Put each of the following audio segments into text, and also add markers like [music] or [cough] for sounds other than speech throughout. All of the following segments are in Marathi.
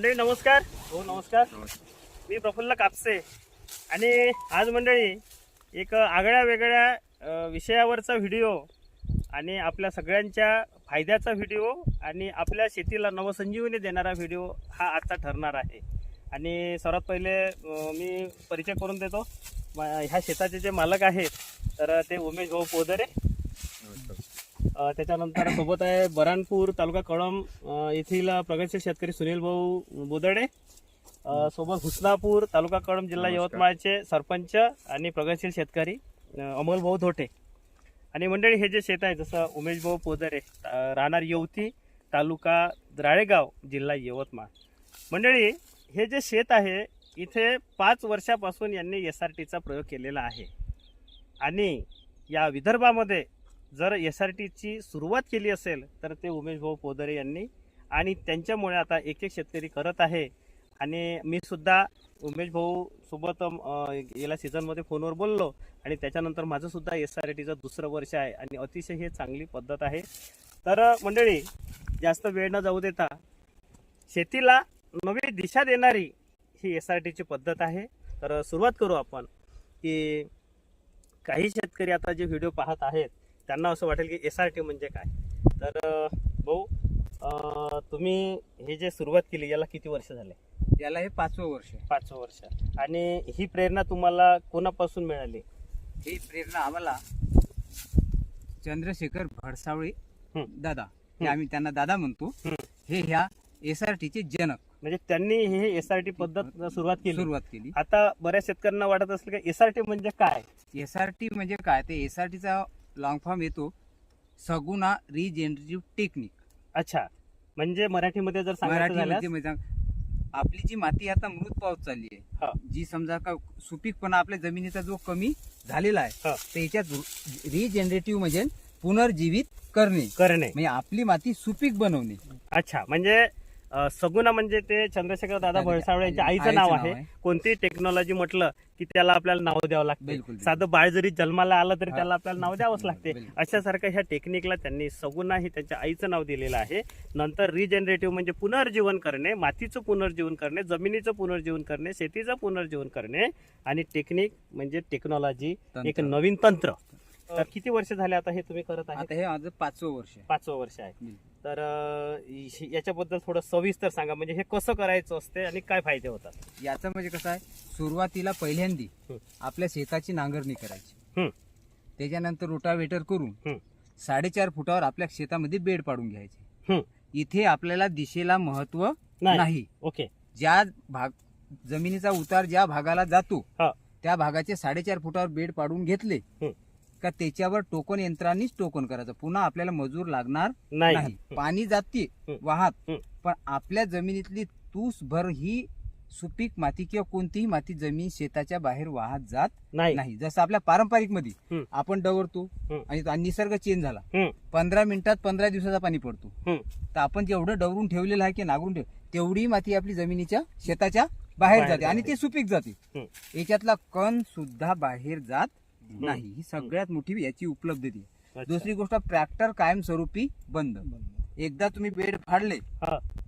मंडळी नमस्कार. हो नमस्कार. मी प्रफुल्ल कापसे. आणि आज मंडळी एक आगळ्या वेगळ्या विषयावरचा व्हिडिओ आणि आपल्या सगळ्यांच्या फायद्याचा व्हिडिओ आणि आपल्या शेतीला नवसंजीवनी देणारा व्हिडिओ हा आजचा ठरणार आहे. आणि सर्वात पहिले मी परिचय करून देतो. म- ह्या शेताचे जे मालक आहेत तर ते उमेश भाऊ पोदरे. त्याच्यानंतर [coughs] सोबत आहे बराणपूर तालुका कळम येथील प्रगतशील शेतकरी सुनील भाऊ बोदडे. सोबत हुसनापूर तालुका कळम जिल्हा यवतमाळचे सरपंच आणि प्रगतशील शेतकरी अमोल भाऊ धोटे. आणि मंडळी हे जे शेत आहे जसं उमेश भाऊ पोदरे राहणार येवती तालुका राळेगाव जिल्हा यवतमाळ. मंडळी हे जे शेत आहे इथे पाच वर्षापासून यांनी एस आर टीचा प्रयोग केलेला आहे. आणि या विदर्भामध्ये जर एस आर टीची सुरुवात केली असेल तर ते उमेश भाऊ पोदरे यांनी आणि त्यांच्यामुळे आता एक एक शेतकरी करत आहे. आणि मी सुद्धा उमेश भाऊ सोबत गेल्या सीझनमध्ये फोनवर बोललो आणि त्याच्यानंतर माझं सुद्धा एस आर टीचं दुसरं वर्ष आहे आणि अतिशय हे चांगली पद्धत आहे. तर मंडळी जास्त वेळ न जाऊ देता शेतीला नवी दिशा देणारी ही एस आर टीची पद्धत आहे. तर सुरुवात करू आपण की काही शेतकरी आता जे व्हिडिओ पाहत आहेत त्यांना असं वाटेल की एस आर टी म्हणजे काय? तर भाऊ तुम्ही हे जे सुरुवात केली याला किती वर्ष झाले? याला हे पाचवं वर्ष. आहे. पाच वर्ष. आणि ही प्रेरणा तुम्हाला कोणापासून मिळाली? ही प्रेरणा आम्हाला चंद्रशेखर भडसावळे. दादा हे. आम्ही त्यांना दादा म्हणतो. हं. हे ह्या एस आर टीचे जनक. म्हणजे त्यांनी हे एस आर टी पद्धत सुरुवात केली. सुरुवात केली. आता बऱ्याच शेतकऱ्यांना वाटत असेल की एस आर टी म्हणजे काय? एस आर टी म्हणजे काय? ते एस आर टीचा लॉंग फॉर्म येतो. सगुणा रिजेनरेटिव्ह टेक्निक अच्छा. म्हणजे मराठीमध्ये जर सांगायचं झाल्यास? मराठीमध्ये म्हणजे सांग- आपली जी माती आता मृत पावत चालली हा. आहे जी समजा का सुपीकपणा आपल्या जमिनीचा जो कमी झालेला आहे. तर याच्यात रिजेनरेटिव्ह म्हणजे पुनर्जीवित करणे. करणे. म्हणजे आपली माती सुपीक बनवणे. अच्छा. म्हणजे अ, सगुणा म्हणजे ते चंद्रशेखर दादा भळसावळे यांच्या आईचं नाव आहे. कोणतीही टेक्नॉलॉजी म्हटलं की त्याला आपल्याला नाव द्यावं लागते. साधं बाळ जरी जन्माला आलं तरी. त्याला आपल्याला नाव द्यावंच लागते बिलकुल. अशासारखं ह्या टेक्निकला त्यांनी सगुणा ही त्यांच्या आईचं नाव दिलेलं आहे नंतर रिजनरेटिव्ह म्हणजे पुनर्जीवन करणे मातीचं पुनर्जीवन करणे जमिनीचं पुनर्जीवन करणे शेतीचं पुनर्जीवन करणे आणि टेक्निक म्हणजे टेक्नॉलॉजी. एक नवीन तंत्र तर किती वर्ष झाले आता हे तुम्ही करत आहे आता हे माझं पाचवं वर्ष पाचवं वर्ष आहे. तर याच्याबद्दल थोडं सविस्तर सांगा म्हणजे हे कसं करायचं असते आणि काय फायदे होतात याचं म्हणजे कसं आहे सुरुवातीला पहिल्यांदी. आपल्या शेताची नांगरणी करायची. त्याच्यानंतर रोटावेटर करून. साडेचार फुटावर आपल्या शेतामध्ये बेड पाडून घ्यायचे. इथे आपल्याला दिशेला महत्त्व नाही ओके ज्या भाग जमिनीचा उतार ज्या भागाला जातो. त्या भागाचे साडेचार फुटावर बेड पाडून घेतले. का त्याच्यावर टोकन यंत्रांनीच टोकन करायचं पुन्हा आपल्याला मजूर लागणार नाही नाही पाणी जाते. वाहत हं. पण आपल्या जमिनीतली तूस भर ही सुपीक माती किंवा कोणतीही माती जमीन शेताच्या बाहेर वाहत जात नाही नाही जसं आपल्या पारंपरिकमध्ये हं. आपण डवरतो हं. आणि तो निसर्ग चेंज झाला हं, पंधरा मिनिटात पंधरा दिवसाचा पाणी पडतो हं. तर आपण जेवढं डवरून ठेवलेलं आहे की नागरून ठेव तेवढी माती आपली जमिनीच्या शेताच्या बाहेर बाहेर जाते आणि जाते. ते सुपीक जाते हं. याच्यातला कण सुद्धा बाहेर जात. नाही. ही सगळ्यात मोठी याची उपलब्धती आहे. दुसरी गोष्ट ट्रॅक्टर कायमस्वरूपी बंद. एकदा तुम्ही बेड फाडले.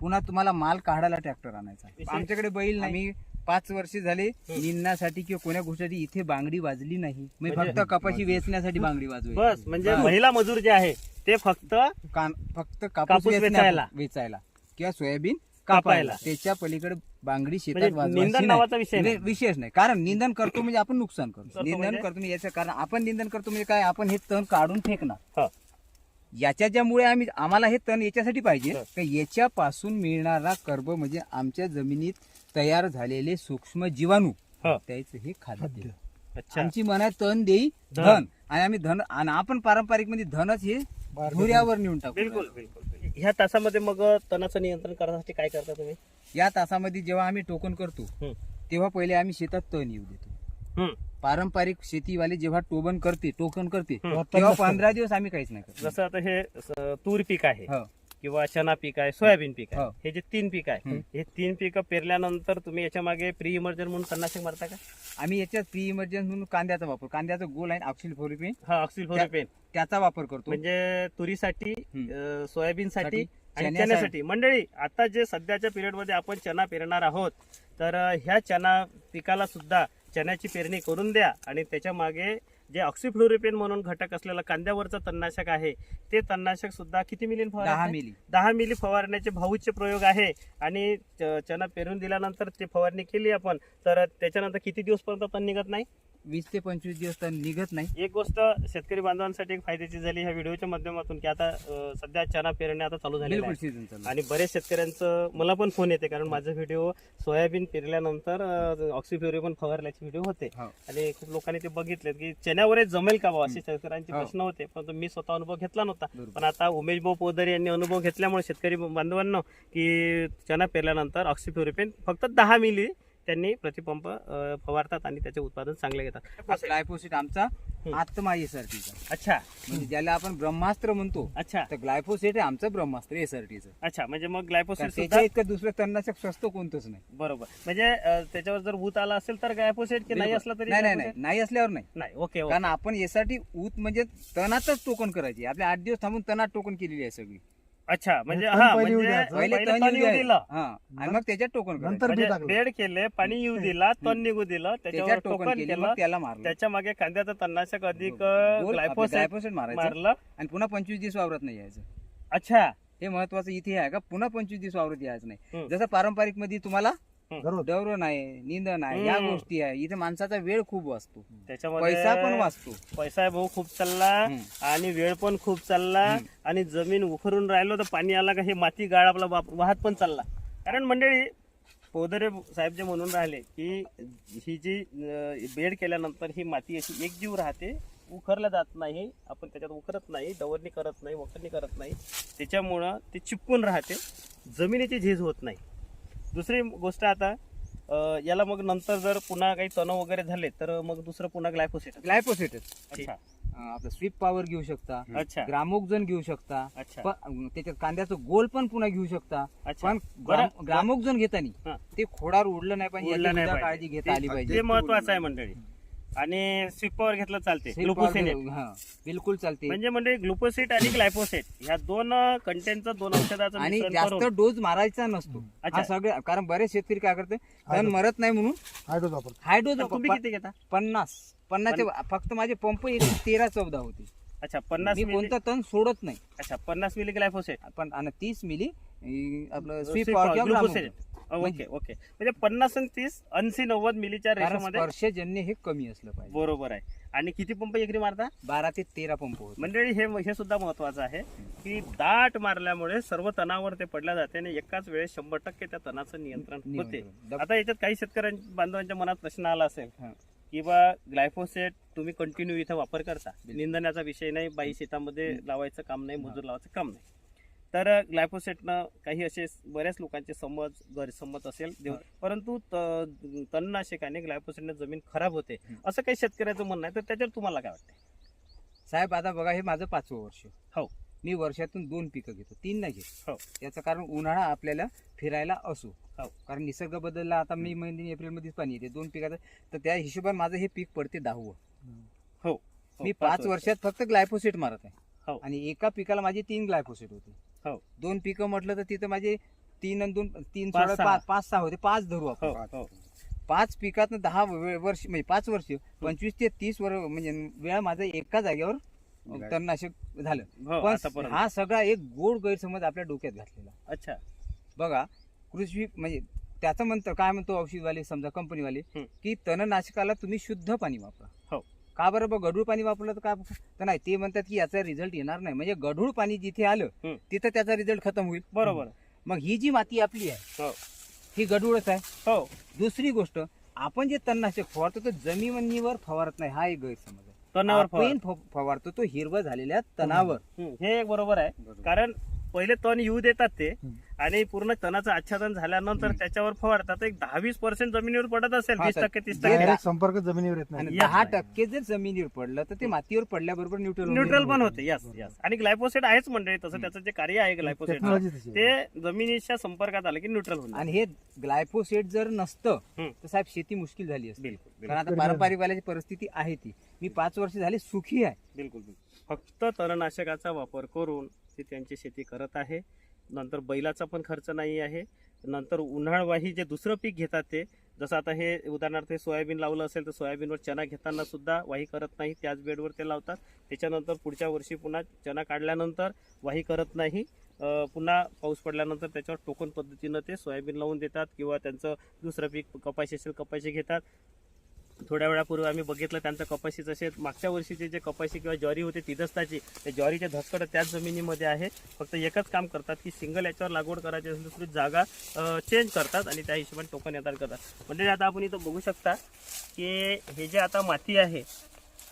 पुन्हा तुम्हाला माल काढायला ट्रॅक्टर आणायचा. आमच्याकडे बैल नाही. पाच वर्ष झाले निंदण्यासाठी किंवा कोण्या गोष्टीसाठी इथे बांगडी वाजली नाही. मी म्हणजे- फक्त कपाशी वेचण्यासाठी बांगडी वाजवी बस म्हणजे. महिला मजूर जे आहे ते फक्त फक्त कापूस. वेचायला. वेचायला. किंवा सोयाबीन कापायला. त्याच्या पलीकडे बांगडी शेतात म्हणजे वाजवायची निंदन नाही. नावाचा विषय नाही. वे- विशेष नाही कारण निंदन करतो म्हणजे आपण नुकसान करतो करतो निंदन म्हणजे? करतो म्हणजे याचं कारण आपण निंदन करतो म्हणजे काय आपण हे तण काढून फेकणार हा. याच्या ज्यामुळे आम्ही आम्हाला हे तण याच्यासाठी पाहिजे हा. का याच्यापासून मिळणारा कर्ब म्हणजे आमच्या जमिनीत तयार झालेले सूक्ष्म जीवाणू हा. त्याचं हे खाद्य अच्छा आमची मन आहे तण देई धन. धन आणि आम्ही धन आणि आपण पारंपरिकमध्ये धनच हे धुऱ्यावर नेऊन टाकू बिलकुल बिलकुल ह्या तासामध्ये मग तणाचं नियंत्रण करण्यासाठी काय करता तुम्ही या तासामध्ये जेव्हा आम्ही टोकन करतो हं. तेव्हा पहिले आम्ही शेतात तण येऊ देतो हं. पारंपरिक शेतीवाले जेव्हा टोबन करते टोकन करते हं. तेव्हा पंधरा दिवस आम्ही काहीच नाही करत जसं आता हे स- तूर पीक आहे हो. किंवा चना पीक आहे सोयाबीन पीक आहे हो. हे जे तीन पीक आहे हं. तीन पीक पेरल्यानंतर तुम्ही याच्या मागे प्री इमर्जन म्हणून तणनाशक मारता का आम्ही याच्यात प्री इमर्जन्सी म्हणून कांद्याचा वापर कांद्याचा गोल आहे ऑक्सिल फोरिपिन हा ऑक्सिल पेन त्याचा वापर करतो म्हणजे तुरीसाठी हं. सोयाबीन साठी साठी आणि चण्यासाठी- चण्यासाठी मंडळी आता जे सध्याच्या पिरियडमध्ये आपण चना पेरणार आहोत तर अ, ह्या चना पिकाला सुद्धा चण्याची पेरणी करून द्या आणि त्याच्यामागे जे ऑक्सिफ्लोरिपेन म्हणून घटक असलेलं कांद्यावरचं तणनाशक आहे ते तणनाशक सुद्धा किती मिली दहा मिली. दहा मिली फवारण्याचे भाऊचे प्रयोग आहे. आणि चना पेरून दिल्यानंतर ते फवारणी केली आपण तर त्याच्यानंतर किती दिवसपर्यंत तण निघत नाही? वीस ते पंचवीस दिवस तर निघत नाही. एक गोष्ट शेतकरी बांधवांसाठी एक फायद्याची झाली ह्या व्हिडिओच्या माध्यमातून की आता अ, सध्या चना पेरणे आता चालू बिलकुल सीझन चालू आणि बरेच शेतकऱ्यांचं मला पण फोन येते कारण माझा व्हिडिओ सोयाबीन पेरल्यानंतर ऑक्सिफ्युरी पण फवारल्याचे व्हिडिओ होते. हो. आणि खूप लोकांनी ते बघितलेत की चण्यावरच जमेल का बा असे शेतकऱ्यांचे हो. प्रश्न होते. परंतु मी स्वतः अनुभव घेतला नव्हता. बरोबर. पण आता उमेश भाऊ पोदर यांनी अनुभव घेतल्यामुळे शेतकरी बांधवांना की चना पेरल्यानंतर ऑक्सिफ्युरिपेन फक्त दहा मिली त्यांनी प्रतिपंप फवारतात आणि त्याचे उत्पादन चांगले घेतात. ग्लायफोसिट आमचा आत्मा एसआरटीचा अच्छा. म्हणजे ज्याला आपण ब्रह्मास्त्र म्हणतो अच्छा. तर ग्लायफोसेट आहे आमचं ब्रह्मास्त्र एसआरटीचं अच्छा म्हणजे मग सुद्धा त्याच्या इतकं दुसरं तणनाशक स्वस्त कोणतंच नाही. बरोबर. म्हणजे त्याच्यावर जर ऊत आला असेल तर ग्लायपोसेट की नाही. असला तरी नाही नाही? नाही. असल्यावर नाही. नाही. Okay okay. कारण आपण यासाठी ऊत म्हणजे तणातच टोकन करायची. आपल्या आठ दिवस थांबून तणात टोकन केलेली आहे सगळी. अच्छा म्हणजे तण हा पहिले येऊ म्हणजे द्यायचं. पहिले पहिले तण तण येऊ येऊ द्यायचं. दिलं हा आणि मग त्याच्यात टोकन नंतर. बी म्हणजे टाकलं. बेड केले पाणी येऊ दिला [laughs] तण निघू दिलं त्याच्यावर त्याच्यात टोकन केली मग त्याला मारलं त्याच्यामागे कांद्याचं तणनाशक अधिक गोल ग्लायपोसेट ग्लायफोसेट मारायचं मारलं आणि पुन्हा पंचवीस दिवस वावरत नाही यायचं अच्छा हे महत्वाचं इथे आहे का पुन्हा पंचवीस दिवस वावरत यायचं नाही. जसं पारंपरिकमध्ये तुम्हाला डवर नाही आहे या हम्म. गोष्टी आहे. इथे माणसाचा वेळ खूप वाचतो. त्याच्यामध्ये पैसा पण वाचतो. पैसा भाऊ खूप चालला. आणि वेळ पण खूप चालला आणि जमीन उखरून राहिलो तर पाणी आला का हे माती गाळ आपला वाप- वाहत पण चालला. कारण मंडळी पोदरे साहेब जे म्हणून राहिले की ही जी अं, बेड केल्यानंतर ही माती अशी एकजीव राहते उखरल्या जात नाही आपण त्याच्यात उखरत नाही डवरणी करत नाही वखरणी करत नाही. त्याच्यामुळं ते चिपकून राहते. जमिनीची झीज होत नाही. दुसरी गोष्ट आता अं, याला मग नंतर जर पुन्हा काही तण वगैरे झाले तर मग दुसरं पुन्हा ग्लायफोसेट ग्लायफोसेटच अच्छा. आपलं स्वीप पॉवर घेऊ शकता. अच्छा. ग्रामोक्झन घेऊ शकता. अच्छा. त्याच्यात कांद्याचं गोल पण पुन्हा घेऊ शकता. अच्छा. पण बरं. ग्राम- ग्रामोक्झन घेताना हा. ते खोडावर उडलं नाही पाहिजे उडलं याची नाही सुद्धा पाहिजे. काळजी घेता आली ते पाहिजे. महत्वाचं आहे मंडळी. आणि स्विपवर घेतलं चालते. ग्लुकोसिनेट हा, बिलकुल चालते. म्हणजे मंडळी ग्लुकोसिट आणि ग्लायफोसेट ह्या दोन कंटेंटचं दोन औषधाचं आणि जास्त डोस मारायचा नसतो. अच्छा. हा सगळं कारण बरेच शेतकरी काय करते तण मरत नाही म्हणून हायड्रोज वापरतो. हाय डोस तुम्ही किती घेता? पन्नास. पन्नासचे फक्त माझे पंप एक तेरा चौदा होते. अच्छा पन्नास मी मिली कोणतं तण सोडत नाही. अच्छा पन्नास मिली ग्लायफोसेट पण आणि तीस मिली आपलं स्वीप Sweep किंवा. ग्रामोक्झन. Okay okay. म्हणजे पन्नास आणि तीस ऐंशी नव्वद मिलीच्या रेशोमध्ये स्पर्शजन्य हे कमी असलं पाहिजे. बरोबर आहे. आणि किती पंप एकरी मारता? बारा ते तेरा पंप होते मंडळी हे हे सुद्धा महत्वाचं आहे की दाट मारल्यामुळे सर्व तणावर ते पडल्या जाते आणि एकाच वेळेस शंभर टक्के त्या तणाचं नियंत्रण होते. नियंत्रण. आता याच्यात काही शेतकऱ्यां बांधवांच्या मनात प्रश्न आला असेल हा. की बा ग्लायफोसेट तुम्ही कंटिन्यू इथं वापर करता. निंदण्याचा विषय नाही बाई शेतामध्ये लावायचं काम नाही मजूर लावायचं काम नाही. तर ग्लायफोसेटनं काही असे बऱ्याच लोकांचे समज गैरसमज असेल परंतु तणनाशकाने ग्लायफोसेटने जमीन खराब होते. असं काही शेतकऱ्याचं म्हणणं आहे. तर त्याच्यावर तुम्हाला काय वाटतं साहेब आता बघा हे माझं पाचवं वर्ष. हो. मी वर्षातून दोन पिकं घेतो. तीन नाही घेत. हो. याचं कारण उन्हाळा आपल्याला फिरायला असो. हो. कारण निसर्ग बदलला आता मे महिने एप्रिलमध्येच पाणी येते. दोन पिकाचं तर त्या हिशोबाने माझं हे पीक पडते दहावं. हो. हो, मी पाच वर्षात फक्त ग्लायफोसेट मारत आहे. हो. आणि एका पिकाला माझे तीन ग्लायफोसेट होते. हो. दोन पिकं म्हटलं तर तिथं माझे तीन आणि दोन तीन पाच, सोळा, सहा. पाच पाच सहा होते. पाच धरू हो आपण हो. पाच पिकात दहा वे- वर्ष म्हणजे पाच वर्ष पंचवीस ते तीस वर्ष म्हणजे वेळा माझा एका जागेवर तणनाशक झालं. हो पण आतापर्यंत हा सगळा एक गोड गैरसमज आपल्या डोक्यात घातलेला. अच्छा. बघा कृषी म्हणजे त्याचं म्हणतं काय म्हणतो औषधवाले समजा कंपनीवाले हं. की तणनाशकाला तुम्ही शुद्ध पाणी वापरा. हो. का बरं बघ गढूळ पाणी वापरलं तर काय तर नाही ते म्हणतात की याचा रिझल्ट येणार नाही. म्हणजे गढूळ पाणी जिथे आलं. तिथं त्याचा रिझल्ट खतम होईल. बरोबर. मग ही जी माती आपली आहे हो. ही गढूळच आहे. हो. दुसरी गोष्ट आपण जे तणनाशक फवारतो तो जमिनीवर फवारत नाही. हा एक गैरसमज आहे. तणावर फवारतो तो हिरवा झालेल्या तणावर. हे एक बरोबर आहे. कारण पहिले तण येऊ देतात ते. आणि पूर्ण तणाचं आच्छादन झाल्यानंतर त्याच्यावर फवारतात. एक दहा वीस पर्सेंट जमिनीवर पडत असेल हा, वीस. टक्के तीस जे टक्के संपर्क जमिनीवर येत आणि नाही दहा टक्के जर जमिनीवर पडलं तर ते मातीवर पडल्याबरोबर न्यूट्रल न्यूट्रल पण होते यस यस आणि ग्लायपोसेट आहेच म्हणजे तसं त्याचं जे कार्य आहे ग्लायपोसेट टेक्नॉलॉजी तशी आहे. ते जमिनीच्या संपर्कात आलं की न्यूट्रल होणार आणि हे ग्लायफोसेट जर नसतं हम्म. तर साहेब शेती मुश्किल झाली असती. बिलकुल बिलकुल. कारण आता पारंपरिक वाल्याची परिस्थिती आहे ती. मी पाच वर्ष झाली सुखी आहे. बिलकुल बिलकुल. फक्त तणनाशकाचा वापर करून ते त्यांची शेती करत आहे. नंतर बैलाचा पण खर्च नाही आहे. नंतर उन्हाळवाही जे दुसरं पीक घेतात ते जसं आता हे उदाहरणार्थ हे सोयाबीन लावलं असेल तर सोयाबीनवर चना घेताना सुद्धा वाही करत नाही त्याच बेडवर ते लावतात. त्याच्यानंतर पुढच्या वर्षी पुन्हा चना काढल्यानंतर वाही करत नाही. पुन्हा पाऊस पडल्यानंतर त्याच्यावर टोकन पद्धतीनं ते सोयाबीन लावून देतात किंवा त्यांचं दुसरं पीक कपाशी असेल कपाशी घेतात. थोड्या वेळापूर्वी आम्ही बघितलं त्यांचं कपाशीचं शेत मागच्या वर्षीचे जे कपाशी किंवा ज्वारी होते तिदस्ताची ते ज्वारीचे धसकडं त्याच जमिनीमध्ये आहे. फक्त एकच काम करतात की सिंगल याच्यावर लागवड करायची असेल तर जागा चेंज करतात आणि त्या हिशोबाने टोकन येतात करतात. म्हणजे आता आपण इथं बघू शकता की हे जे आता माती आहे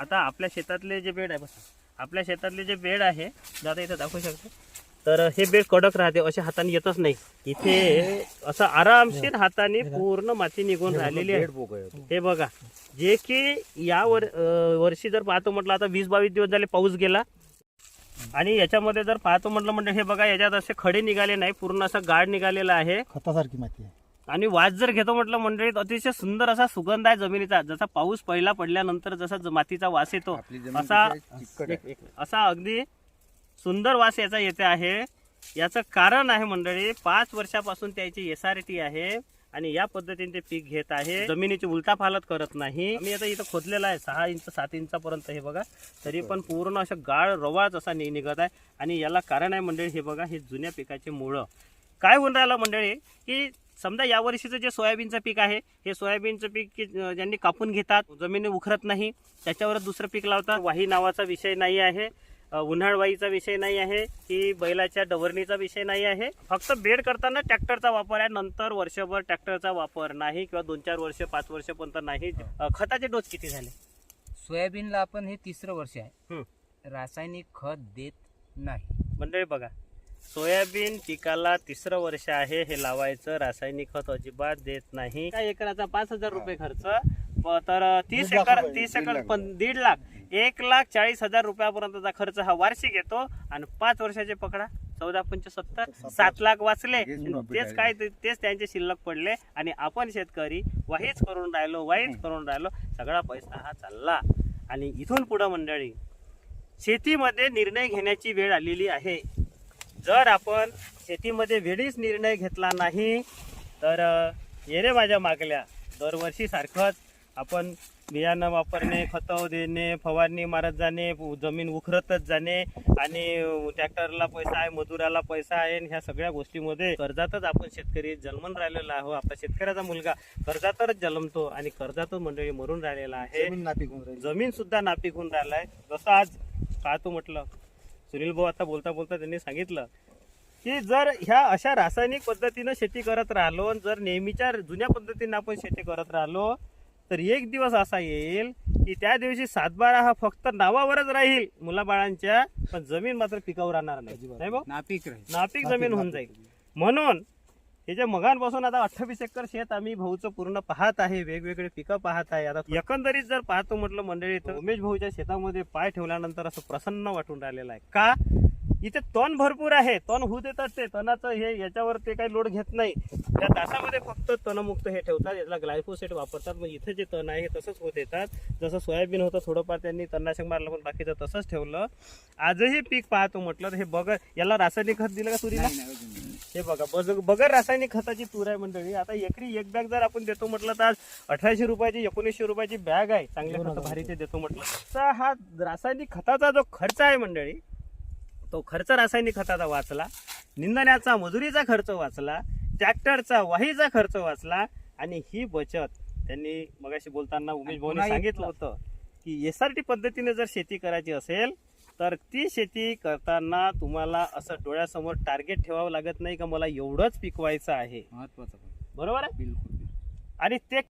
आता आपल्या शेतातले जे बेड आहे बस आपल्या शेतातले जे बेड आहे जे आता इथं दाखवू शकतो. तर हे बेड कडक राहते अशा हाताने येतच नाही. इथे असं आरामशीर हाताने पूर्ण माती निघून राहिलेली आहे. हे बघा जे की या वर वर्षी जर पाहतो म्हटलं आता वीस बावीस दिवस झाले पाऊस गेला. आणि याच्यामध्ये जर पाहतो म्हटलं म्हणजे हे बघा याच्यात असे खडे निघाले नाही पूर्ण असं गाड निघालेला आहे. खतासारखी माती आहे. आणि वास जर घेतो म्हटलं मंडळीत अतिशय सुंदर असा सुगंध आहे जमिनीचा. जसा पाऊस पहिला पडल्यानंतर जसा मातीचा वास येतो असा असा अगदी सुंदर वास याचा येते आहे. याचं कारण आहे मंडळी पाच वर्षापासून त्याची एस आर टी आहे आणि या पद्धतीने ते पीक घेत आहे. जमिनीची उलटापालट करत नाही. मी आता इथं खोदलेला आहे सहा इंच सात इंचापर्यंत हे बघा. तरी पण पूर्ण असं गाळ रवाच असा नि- निघत आहे. आणि याला कारण आहे मंडळी हे बघा हे जुन्या पिकाचे मुळं. काय होऊन राहिलं मंडळी की समजा या वर्षीचं जे सोयाबीनचं पीक आहे हे सोयाबीनचं पीक की, ज्यांनी कापून घेतात जमिनी उखरत नाही त्याच्यावर दुसरं पीक लावतात. वाही नावाचा विषय नाही आहे. उन्हाळवाईचा विषय नाही आहे की बैलाच्या डवरणीचा विषय नाही आहे. फक्त बेड करताना ट्रॅक्टरचा वापर आहे. नंतर वर्षभर ट्रॅक्टरचा वापर नाही किंवा दोन चार वर्ष पाच वर्षपर्यंत नाही. अं, खताचे डोस किती झाले? सोयाबीनला आपण हे तिसरं वर्ष आहे. हं. रासायनिक खत देत नाही. मंडळी बघा सोयाबीन पिकाला तिसरं वर्ष आहे हे लावायचं रासायनिक खत अजिबात देत नाही. एका एकराचा पाच हजार रुपये खर्च? तर तीस दीड लाख एकर रुपये, तीस दीड एकर लाख. पण दीड लाख. एक लाख चाळीस हजार रुपयापर्यंतचा खर्च हा वार्षिक येतो आणि पाच वर्षाचे पकडा. चौदा पंच सत्तर सात लाख वाचले. तेच काय ते- तेच त्यांचे शिल्लक पडले आणि आपण शेतकरी वाहीच करून राहिलो वाईच करून राहिलो. सगळा पैसा हा चालला. आणि इथून पुढं मंडळी शेतीमध्ये निर्णय घेण्याची वेळ आलेली आहे. जर आपण शेतीमध्ये वेळीच निर्णय घेतला नाही तर अ, ये रे माझ्या मागल्या. दरवर्षी सारखंच आपण बियाणं वापरणे खतं देणे फवारणी मारत जाणे जमीन उखरतच जाणे आणि ट्रॅक्टरला पैसा आहे मजुराला पैसा आहे आणि ह्या सगळ्या गोष्टीमध्ये कर्जातच आपण शेतकरी जन्मून राहिलेला आहो आपला शेतकऱ्याचा मुलगा कर्जातच जन्मतो आणि कर्जातच मंडळी मरून राहिलेला आहे. जमीन नापीक होऊन राहिली. जमीन सुद्धा नापीक होऊन राहिलाय जसं आज पाहतो म्हटलं सुनील भाऊ आता बोलता बोलता त्यांनी सांगितलं की जर ह्या अशा रासायनिक पद्धतीनं शेती करत राहिलो आणि जर नेहमीच्या जुन्या पद्धतीनं आपण शेती करत राहिलो तर एक दिवस असा येईल की त्या दिवशी सातबारा हा फक्त नावावरच राहील मुलाबाळांच्या पण जमीन मात्र पिकावर राहणार नाही. नापीक नापीक जमीन होऊन जाईल. म्हणून हे जे मगांपासून आता अठ्ठावीस एकर शेत आम्ही भाऊचं पूर्ण पाहत आहे वेगवेगळे पिकं पाहत आहे. आता एकंदरीत जर पाहतो म्हटलं मंडळी तर उमेश भाऊच्या शेतामध्ये पाय ठेवल्यानंतर असं प्रसन्न वाटून राहिलेलं आहे. का? इथे तण भरपूर आहे तण होऊ देतात ते तणाचं हे याच्यावर ते काही लोड घेत नाही. त्या तासामध्ये फक्त तणमुक्त हे ठेवतात याला ग्लायफोसेट वापरतात. मग इथे जे तण आहे हे तसंच होत येतात जसं सोयाबीन होतं थोडंफार त्यांनी तणनाशक मारलं पण बाकीचं तसंच ठेवलं. आजही पीक पाहतो म्हटलं तर हे बगर याला रासायनिक खत दिलं का तुरीला. हे बघा बज- बगर रासायनिक खताची तूर आहे मंडळी. आता एकरी एक बॅग जर आपण देतो म्हटलं तर आज अठराशे रुपयाची एकोणीसशे रुपयाची बॅग आहे. चांगल्या खत भारीचे देतो म्हटलं. तर हा रासायनिक खताचा जो खर्च आहे मंडळी तो खर्च रासायनिक खताचा वाचला निंदण्याचा मजुरीचा खर्च वाचला ट्रॅक्टरचा वाहीचा खर्च वाचला आणि ही बचत. त्यांनी मगाशी बोलताना उमेश भाऊने सांगितलं होतं की एस आर टी पद्धतीने जर शेती करायची असेल तर ती शेती करताना तुम्हाला असं डोळ्यासमोर टार्गेट ठेवावं लागत नाही का? मला एवढंच पिकवायचं आहे. महत्वाचं बरोबर आहे? बिलकुल. आणि ते